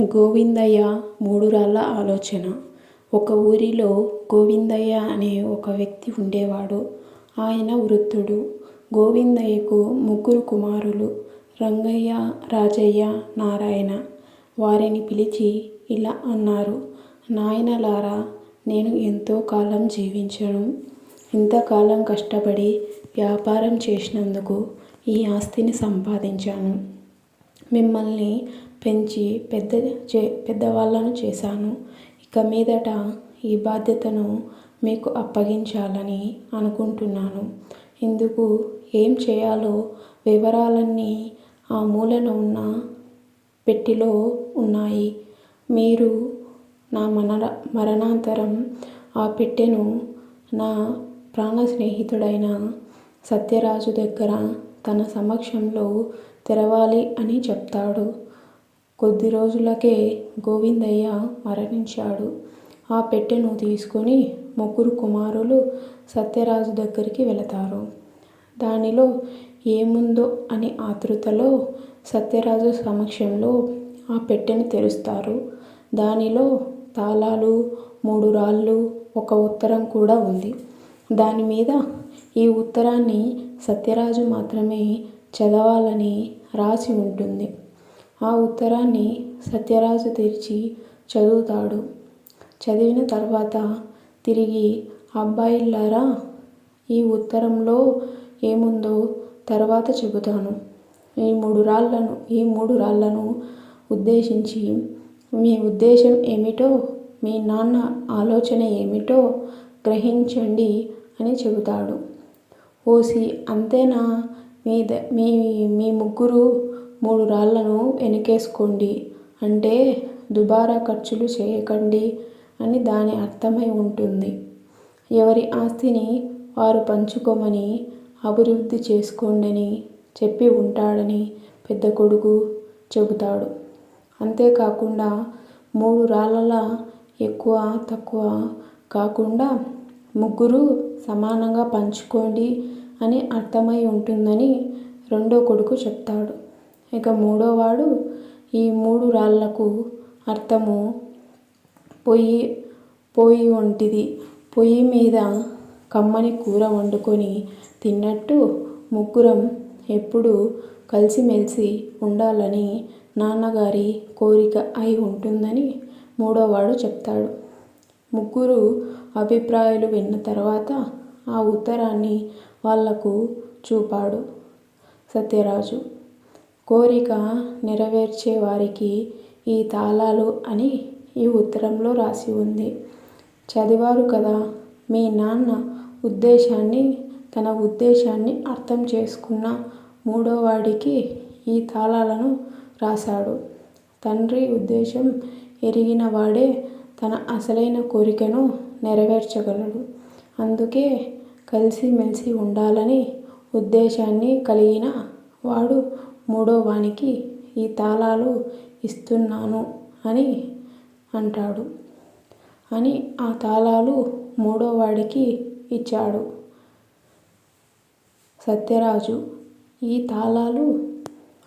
గోవిందయ్య మూడు రాళ్ళ ఆలోచన. ఒక ఊరిలో గోవిందయ్య అనే ఒక వ్యక్తి ఉండేవాడు. ఆయన వృద్ధుడు. గోవిందయ్యకు ముగ్గురు కుమారులు రంగయ్య రాజయ్య నారాయణ. వారిని పిలిచి ఇలా అన్నారు నాయనలారా నేను ఎంతో కాలం జీవించను. ఇంతకాలం కష్టపడి వ్యాపారం చేసినందుకు ఈ ఆస్తిని సంపాదించాను. మిమ్మల్ని పెంచి పెద్ద చే పెద్దవాళ్ళను చేశాను. ఇక మీదట ఈ బాధ్యతను మీకు అప్పగించాలని అనుకుంటున్నాను. ఇందుకు ఏం చేయాలో వివరాలన్నీ ఆ మూలన ఉన్న పెట్టెలో ఉన్నాయి. మీరు నా మనర మరణాంతరం ఆ పెట్టెను నా ప్రాణ స్నేహితుడైన సత్యరాజు దగ్గర తన సమక్షంలో తెరవాలి అని చెప్తాడు. కొద్ది రోజులకే గోవిందయ్య మరణించాడు. ఆ పెట్టెను తీసుకొని ముగ్గురు కుమారులు సత్యరాజు దగ్గరికి వెళతారు. దానిలో ఏముందో అని ఆతృతలో సత్యరాజు సమక్షంలో ఆ పెట్టెను తెరుస్తారు. దానిలో తాళాలు మూడు రాళ్ళు ఒక ఉత్తరం కూడా ఉంది. దాని మీద ఈ ఉత్తరాన్ని సత్యరాజు మాత్రమే చదవాలని రాసి ఉంటుంది. ఆ ఉత్తరాన్ని సత్యరాజు తెరిచి చదువుతాడు. చదివిన తర్వాత తిరిగి అబ్బాయిల్లారా ఈ ఉత్తరంలో ఏముందో తర్వాత చెబుతాను. ఈ మూడు రాళ్ళను ఈ మూడు రాళ్ళను ఉద్దేశించి మీ ఉద్దేశం ఏమిటో మీ నాన్న ఆలోచన ఏమిటో గ్రహించండి అని చెబుతాడు. ఓసి అంతేనా? మీ ద మీ మీ ముగ్గురు మూడు రాళ్ళను వెనకేసుకోండి. అంటే దుబారా ఖర్చులు చేయకండి అని దాని అర్థమై ఉంటుంది. ఎవరి ఆస్తిని వారు పంచుకోమని అభివృద్ధి చేసుకోండని చెప్పి ఉంటాడని పెద్ద కొడుకు చెబుతాడు. అంతేకాకుండా మూడు రాళ్ళల ఎక్కువ తక్కువ కాకుండా ముగ్గురు సమానంగా పంచుకోండి అని అర్థమై ఉంటుందని రెండో కొడుకు చెప్తాడు. ఇక మూడోవాడు ఈ మూడు రాళ్ళకు అర్థము పొయ్యి పొయ్యి వంటిది. పొయ్యి మీద కమ్మని కూర వండుకొని తిన్నట్టు ముగ్గురం ఎప్పుడూ కలిసిమెలిసి ఉండాలని నాన్నగారి కోరిక అయి ఉంటుందని మూడోవాడు చెప్తాడు. ముగ్గురు అభిప్రాయాలు విన్న తర్వాత ఆ ఉత్తరాన్ని వాళ్ళకు చూపాడు సత్యరాజు. కోరిక నెరవేర్చే వారికి ఈ తాళాలు అని ఈ ఉత్తరంలో రాసి ఉంది. చదివారు కదా మీ నాన్న ఉద్దేశాన్ని తన ఉద్దేశాన్ని అర్థం చేసుకున్న మూడోవాడికి ఈ తాళాలను రాశాడు. తండ్రి ఉద్దేశం ఎరిగిన వాడే తన అసలైన కోరికను నెరవేర్చగలడు. అందుకే కలిసిమెలిసి ఉండాలని ఉద్దేశాన్ని కలిగిన వాడు మూడో వానికి ఈ తాళాలు ఇస్తున్నాను అని అంటాడు. అని ఆ తాళాలు మూడో వాడికి ఇచ్చాడు. సత్యరాజు ఈ తాళాలు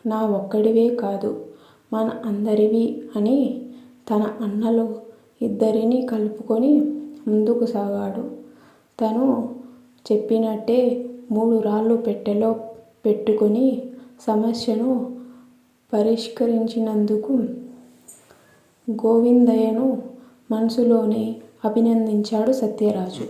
నా ఒక్కడివే కాదు మన అందరివి అని తన అన్నలు ఇద్దరిని కలుపుకొని ముందుకు సాగాడు. తను చెప్పినట్టే మూడు రాళ్ళు పెట్టెలో పెట్టుకొని సమస్యను పరిష్కరించినందుకు గోవిందయ్యను మనసులోనే అభినందించాడు సత్యరాజు.